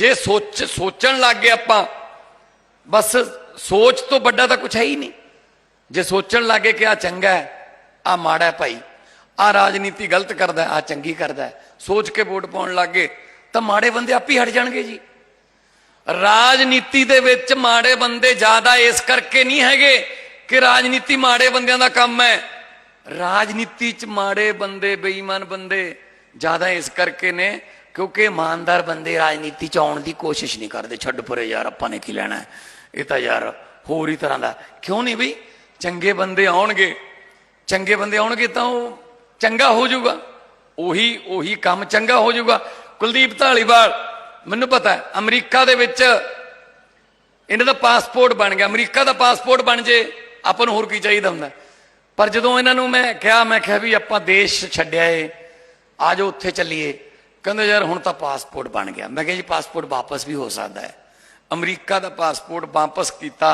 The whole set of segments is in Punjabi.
ਜੇ ਸੋਚ ਸੋਚਣ ਲੱਗ ਗਏ ਆਪਾਂ, ਬਸ ਸੋਚ ਤੋਂ ਵੱਡਾ ਤਾਂ ਕੁਝ ਹੈ ਹੀ ਨਹੀਂ। ਜੇ ਸੋਚਣ ਲੱਗ ਗਏ ਕਿ ਆ ਚੰਗਾ ਹੈ ਆ ਮਾੜਾ ਹੈ ਭਾਈ ਆ ਰਾਜਨੀਤੀ ਗਲਤ ਕਰਦਾ ਆ ਚੰਗੀ ਕਰਦਾ ਸੋਚ ਕੇ ਵੋਟ ਪਾਉਣ ਲੱਗ ਗਏ, ਤਾਂ ਮਾੜੇ ਬੰਦੇ ਆਪ ਹੀ ਹਟ ਜਾਣਗੇ ਜੀ। ਰਾਜਨੀਤੀ ਦੇ ਵਿੱਚ ਮਾੜੇ ਬੰਦੇ ਜ਼ਿਆਦਾ ਇਸ ਕਰਕੇ ਨਹੀਂ ਹੈਗੇ ਕਿ ਰਾਜਨੀਤੀ ਮਾੜੇ ਬੰਦਿਆਂ ਦਾ ਕੰਮ ਹੈ। ਰਾਜਨੀਤੀ 'ਚ ਮਾੜੇ ਬੰਦੇ, ਬੇਈਮਾਨ ਬੰਦੇ ਜ਼ਿਆਦਾ ਇਸ ਕਰਕੇ ਨੇ ਕਿਉਂਕਿ ਇਮਾਨਦਾਰ ਬੰਦੇ ਰਾਜਨੀਤੀ 'ਚ ਆਉਣ ਦੀ ਕੋਸ਼ਿਸ਼ ਨਹੀਂ ਕਰਦੇ। ਛੱਡ ਪਰੇ ਯਾਰ, ਆਪਾਂ ਨੇ ਕੀ ਲੈਣਾ ਇਹ ਤਾਂ ਯਾਰ ਹੋਰ ਹੀ ਤਰ੍ਹਾਂ ਦਾ। ਕਿਉਂ ਨਹੀਂ ਬਈ? ਚੰਗੇ ਬੰਦੇ ਆਉਣਗੇ। ਚੰਗੇ ਬੰਦੇ ਆਉਣਗੇ ਤਾਂ ਉਹ ਚੰਗਾ ਹੋ ਜਾਊਗਾ। ਉਹੀ ਉਹੀ ਕੰਮ ਚੰਗਾ ਹੋ ਜਾਊਗਾ। ਕੁਲਦੀਪ ਢਾਲੀਵਾਲ ਮੈਨੂੰ ਪਤਾ ਹੈ, ਅਮਰੀਕਾ ਦੇ ਵਿੱਚ ਇਹਨਾਂ ਦਾ ਪਾਸਪੋਰਟ ਬਣ ਗਿਆ। ਅਮਰੀਕਾ ਦਾ ਪਾਸਪੋਰਟ ਬਣ ਜੇ, ਆਪਾਂ ਨੂੰ ਹੋਰ ਕੀ ਚਾਹੀਦਾ ਹੁੰਦਾ ਪਰ ਜਦੋਂ ਇਹਨਾਂ ਨੂੰ ਮੈਂ ਕਿਹਾ ਮੈਂ ਕਿਹਾ ਵੀ ਆਪਾਂ ਦੇਸ਼ ਛੱਡਿਆ ਏ, ਆ ਜਾਓ, ਉੱਥੇ ਚੱਲੀਏ। ਕਹਿੰਦੇ ਯਾਰ ਹੁਣ ਤਾਂ ਪਾਸਪੋਰਟ ਬਣ ਗਿਆ। ਮੈਂ ਕਿਹਾ ਜੀ ਪਾਸਪੋਰਟ ਵਾਪਸ ਵੀ ਹੋ ਸਕਦਾ ਹੈ। ਅਮਰੀਕਾ ਦਾ ਪਾਸਪੋਰਟ ਵਾਪਸ ਕੀਤਾ,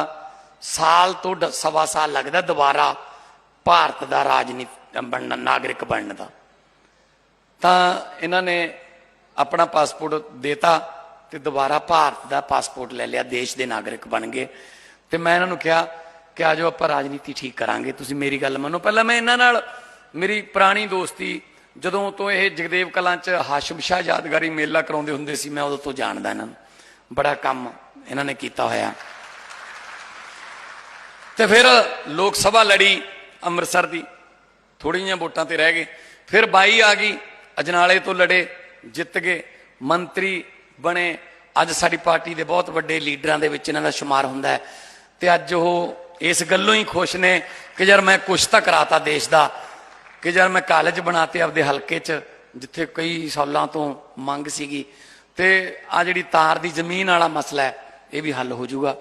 ਸਾਲ ਤੋਂ ਸਵਾ ਸਾਲ ਲੱਗਦਾ ਦੁਬਾਰਾ ਭਾਰਤ ਦਾ ਰਾਜਨੀਤੀ, ਬਣਨ, ਨਾਗਰਿਕ ਬਣਨ ਦਾ। ਤਾਂ ਇਹਨਾਂ ਨੇ ਆਪਣਾ ਪਾਸਪੋਰਟ ਦੇਤਾ ਤੇ ਦੁਬਾਰਾ ਭਾਰਤ ਦਾ ਪਾਸਪੋਰਟ ਲੈ ਲਿਆ, ਦੇਸ਼ ਦੇ ਨਾਗਰਿਕ ਬਣ ਗਏ। ਤੇ ਮੈਂ ਇਹਨਾਂ ਨੂੰ ਕਿਹਾ ਕਿ ਆਜੋ ਆਪਾਂ ਰਾਜਨੀਤੀ ਠੀਕ ਕਰਾਂਗੇ, ਤੁਸੀਂ ਮੇਰੀ ਗੱਲ ਮੰਨੋ। ਪਹਿਲਾਂ ਮੈਂ ਇਹਨਾਂ ਨਾਲ, ਮੇਰੀ ਪੁਰਾਣੀ ਦੋਸਤੀ ਜਦੋਂ ਤੋਂ ਇਹ ਜਗਦੇਵ ਕਲਾਂ ਚ ਹਾਸ਼ਮ ਸ਼ਾਹ ਯਾਦਗਾਰੀ ਮੇਲਾ ਕਰਾਉਂਦੇ ਹੁੰਦੇ ਸੀ, ਮੈਂ ਉਦੋਂ ਤੋਂ ਜਾਣਦਾ ਇਹਨਾਂ ਨੂੰ। ਬੜਾ ਕੰਮ ਇਹਨਾਂ ਨੇ ਕੀਤਾ ਹੋਇਆ। ਤੇ ਫਿਰ ਲੋਕ ਸਭਾ ਲੜੀ ਅੰਮ੍ਰਿਤਸਰ ਦੀ। ਥੋੜ੍ਹੀਆਂ ਜਿਹੀਆਂ ਵੋਟਾਂ ਤੇ ਰਹਿ ਗਏ। ਫਿਰ ਬਾਈ ਆ ਗਈ, ਅਜਨਾਲੇ ਤੋਂ ਲੜੇ, ਜਿੱਤ ਗਏ। ਮੰਤਰੀ ਬਣੇ। ਅੱਜ ਸਾਡੀ ਪਾਰਟੀ ਦੇ ਬਹੁਤ ਵੱਡੇ ਲੀਡਰਾਂ ਦੇ ਵਿੱਚ ਇਹਨਾਂ ਦਾ ਸ਼ੁਮਾਰ ਹੁੰਦਾ ਹੈ। ਤੇ ਅੱਜ ਉਹ ਇਸ ਗੱਲੋਂ ਹੀ ਖੁਸ਼ ਨੇ ਕਿ ਯਾਰ ਮੈਂ ਕੁਛ ਤਾਂ ਕਰਾਤਾ ਦੇਸ਼ ਦਾ। ਕਿ ਯਾਰ ਮੈਂ ਕਾਲਜ ਬਣਾਤੇ ਆਪਦੇ ਹਲਕੇ 'ਚ, ਜਿੱਥੇ ਕਈ ਸਾਲਾਂ ਤੋਂ ਮੰਗ ਸੀਗੀ। ਤੇ ਆ ਜਿਹੜੀ ਤਾਰ ਦੀ ਜ਼ਮੀਨ ਵਾਲਾ ਮਸਲਾ ਹੈ, ਇਹ ਵੀ ਹੱਲ ਹੋ ਜਾਊਗਾ।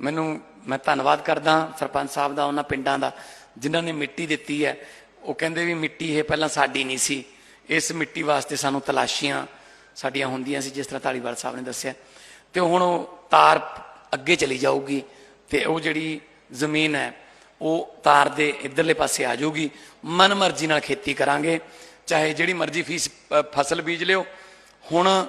ਮੈਨੂੰ, ਮੈਂ ਧੰਨਵਾਦ ਕਰਦਾ ਸਰਪੰਚ ਸਾਹਿਬ ਦਾ, ਉਹਨਾਂ ਪਿੰਡਾਂ ਦਾ, ਜਿਨ੍ਹਾਂ ਨੇ ਮਿੱਟੀ ਦਿੱਤੀ ਹੈ। ਉਹ ਕਹਿੰਦੇ ਵੀ ਮਿੱਟੀ ਇਹ ਪਹਿਲਾਂ ਸਾਡੀ ਨਹੀਂ ਸੀ। ਇਸ ਮਿੱਟੀ ਵਾਸਤੇ ਸਾਨੂੰ ਤਲਾਸ਼ੀਆਂ ਸਾਡੀਆਂ ਹੁੰਦੀਆਂ ਸੀ, ਜਿਸ ਤਰ੍ਹਾਂ ਧਾਲੀਵਾਲ ਸਾਹਿਬ ਨੇ ਦੱਸਿਆ। ਤੇ ਹੁਣ ਉਹ ਤਾਰ ਅੱਗੇ ਚਲੀ ਜਾਊਗੀ ਤੇ ਉਹ ਜਿਹੜੀ ਜ਼ਮੀਨ ਹੈ ਉਹ ਤਾਰ ਦੇ ਇਧਰਲੇ ਪਾਸੇ ਆ ਜਾਊਗੀ। ਮਨ ਮਰਜ਼ੀ ਨਾਲ ਖੇਤੀ ਕਰਾਂਗੇ। ਚਾਹੇ ਜਿਹੜੀ ਮਰਜ਼ੀ ਫੀਸ ਫਸਲ ਬੀਜ ਲਿਓ। ਹੁਣ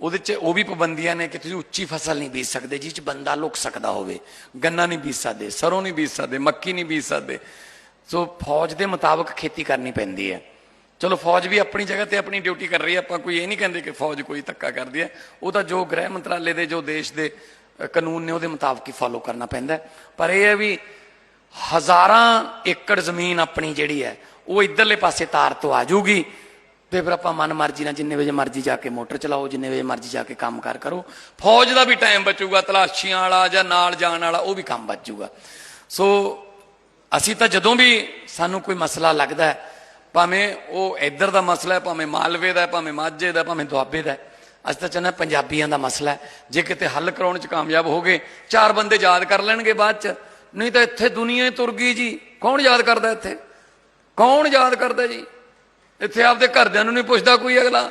ਉਹਦੇ 'ਚ ਉਹ ਵੀ ਪਾਬੰਦੀਆਂ ਨੇ ਕਿ ਤੁਸੀਂ ਉੱਚੀ ਫਸਲ ਨਹੀਂ ਬੀਜ ਸਕਦੇ ਜਿਸ 'ਚ ਬੰਦਾ ਲੁਕ ਸਕਦਾ ਹੋਵੇ। ਗੰਨਾ ਨਹੀਂ ਬੀਜ ਸਕਦੇ, ਸਰੋਂ ਨਹੀਂ ਬੀਜ ਸਕਦੇ, ਮੱਕੀ ਨਹੀਂ ਬੀਜ ਸਕਦੇ। ਸੋ ਫੌਜ ਦੇ ਮੁਤਾਬਕ ਖੇਤੀ ਕਰਨੀ ਪੈਂਦੀ ਹੈ। ਚਲੋ, ਫੌਜ ਵੀ ਆਪਣੀ ਜਗ੍ਹਾ ਤੇ ਆਪਣੀ ਡਿਊਟੀ ਕਰ ਰਹੀ ਹੈ। ਆਪਾਂ ਕੋਈ ਇਹ ਨਹੀਂ ਕਹਿੰਦੇ ਕਿ ਫੌਜ ਕੋਈ ਧੱਕਾ ਕਰਦੀ ਹੈ। ਉਹ ਤਾਂ ਜੋ ਗ੍ਰਹਿ ਮੰਤਰਾਲੇ ਦੇ, ਜੋ ਦੇਸ਼ ਦੇ ਕਾਨੂੰਨ ਨੇ ਉਹਦੇ ਮੁਤਾਬਕ ਹੀ ਫਾਲੋ ਕਰਨਾ ਪੈਂਦਾ ਪਰ ਇਹ ਹੈ ਵੀ ਹਜ਼ਾਰਾਂ ਏਕੜ ਜ਼ਮੀਨ ਆਪਣੀ ਜਿਹੜੀ ਹੈ, ਉਹ ਇਧਰਲੇ ਪਾਸੇ ਤਾਰ ਤੋਂ ਆ ਜਾਊਗੀ। ਤੇ ਫਿਰ ਆਪਾਂ ਮਨ ਮਰਜ਼ੀ ਨਾਲ ਜਿੰਨੇ ਵਜੇ ਮਰਜ਼ੀ ਜਾ ਕੇ ਮੋਟਰ ਚਲਾਓ, ਜਿੰਨੇ ਵਜੇ ਮਰਜ਼ੀ ਜਾ ਕੇ ਕੰਮ ਕਾਰ ਕਰੋ। ਫੌਜ ਦਾ ਵੀ ਟਾਈਮ ਬਚੂਗਾ, ਤਲਾਸ਼ੀਆਂ ਵਾਲਾ ਜਾਂ ਨਾਲ ਜਾਣ ਵਾਲਾ, ਉਹ ਵੀ ਕੰਮ ਬਚ ਜਾਊਗਾ ਸੋ ਅਸੀਂ ਤਾਂ ਜਦੋਂ ਵੀ ਸਾਨੂੰ ਕੋਈ ਮਸਲਾ ਲੱਗਦਾ ਹੈ, ਭਾਵੇਂ ਉਹ ਇੱਧਰ ਦਾ ਮਸਲਾ ਹੈ, ਭਾਵੇਂ ਮਾਲਵੇ ਦਾ ਭਾਵੇਂ ਮਾਝੇ ਦਾ ਭਾਵੇਂ ਦੁਆਬੇ ਦਾ ਅਸੀਂ ਤਾਂ ਚਾਹੁੰਦੇ ਹਾਂ ਪੰਜਾਬੀਆਂ ਦਾ ਮਸਲਾ ਜੇ ਕਿਤੇ ਹੱਲ ਕਰਾਉਣ ਚ ਕਾਮਯਾਬ ਹੋ ਗਏ ਚਾਰ ਬੰਦੇ ਯਾਦ ਕਰ ਲੈਣਗੇ ਬਾਅਦ ਚ। ਨਹੀਂ ਤਾਂ ਇੱਥੇ ਦੁਨੀਆ ਹੀ ਤੁਰ ਗਈ ਜੀ। ਕੌਣ ਯਾਦ ਕਰਦਾ ਇੱਥੇ? ਕੌਣ ਯਾਦ ਕਰਦਾ ਜੀ? ਇੱਥੇ ਆਪਦੇ ਘਰਦਿਆਂ ਨੂੰ ਨਹੀਂ ਪੁੱਛਦਾ ਕੋਈ ਅਗਲਾ।